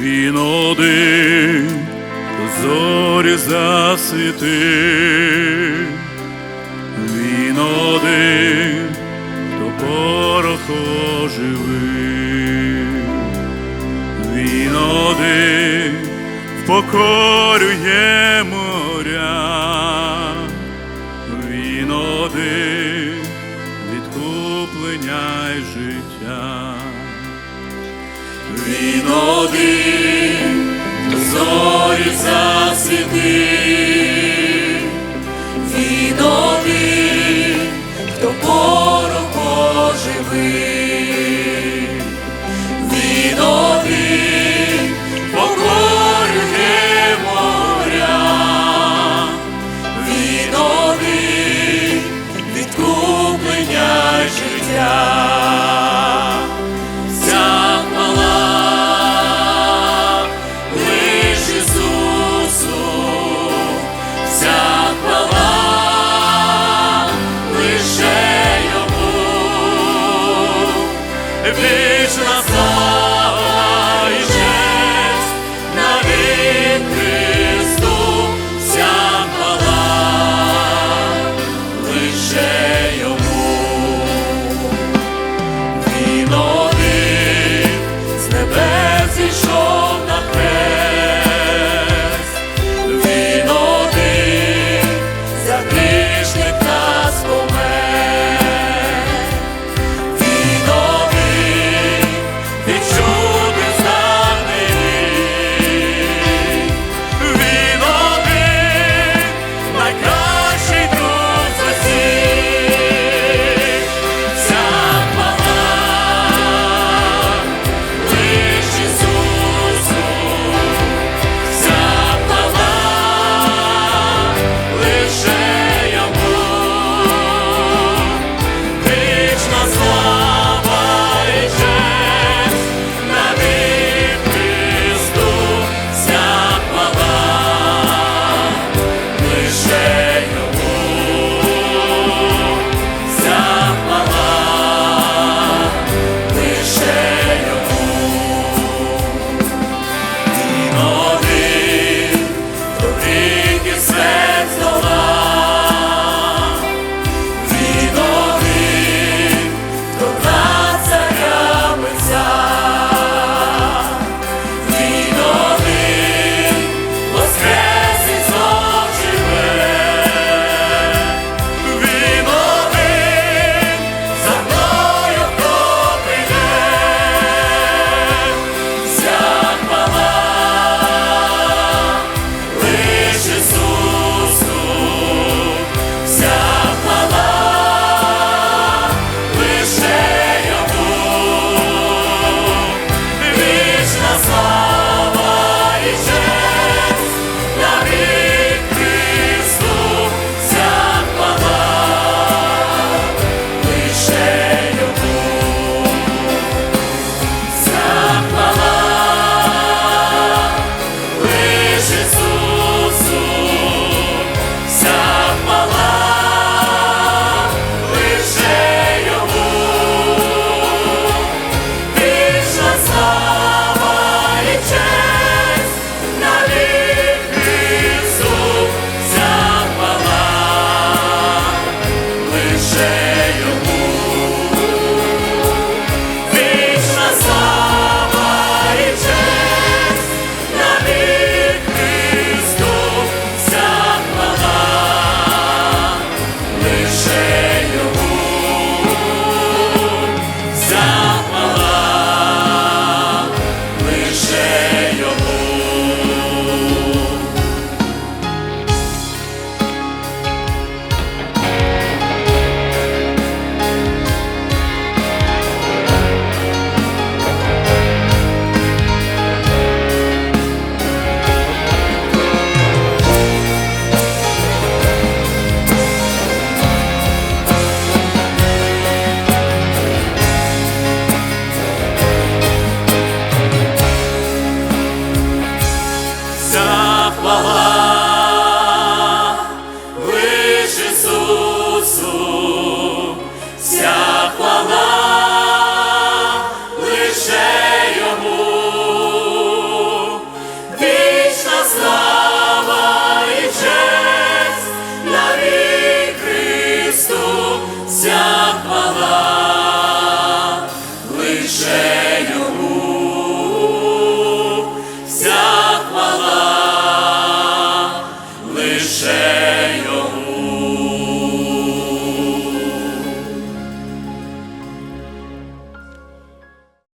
Він один зорі засвітив, він один, хто порох оживив, він один впокорює моря, він один відкуплення й життя. Він один зорі засвітив, Він один, хто порох вічна слава.